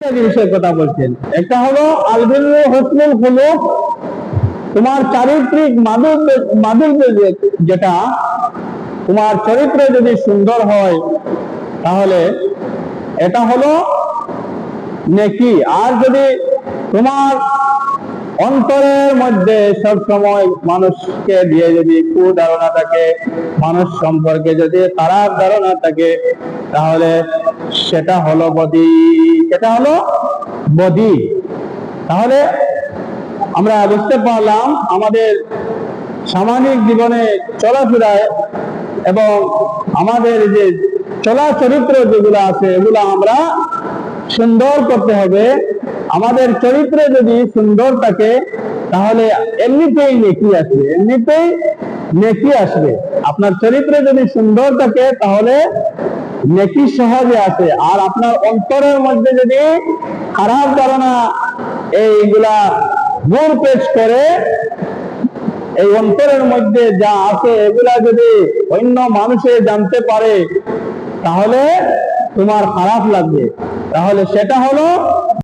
জিনিসের কথা বলছেন। একটা হলো আলবিল হসনুল খুলুক তোমার চারিত্রিক মাধুর্য মাধুর্য যেটা তোমার চরিত্র যদি সুন্দর হয়, তাহলে এটা হলো নেকি। আর যদি তোমার অন্তরের মধ্যে সব সময় মানুষকে দিয়ে যদি কুধারণা থাকে, মানুষ সম্পর্কে যদি খারাপ ধারণা থাকে, তাহলে সেটা হলো বদি। সেটা হলো বদি তাহলে আমরা বুঝতে পারলাম আমাদের সামাজিক জীবনে চলাফেরায় এবং আমাদের যে চলা চরিত্র যেগুলো আছে, এগুলো আমরা সুন্দর করতে হবে। আমাদের চরিত্রে যদি সুন্দর থাকে, তাহলে এমনিতেই নেকি আসবে, এমনিতেই নেকি আসবে। আপনার চরিত্রে যদি সুন্দর থাকে, তাহলে নেকি সহজে আসে। আর আপনার অন্তরের মধ্যে যদি খারাপ ধারণা এইগুলা ভুল পেশ করে, এই অন্তরের মধ্যে যা আছে, এগুলা যদি অন্য মানুষে জানতে পারে, তাহলে তোমার খারাপ লাগবে। তাহলে সেটা হলো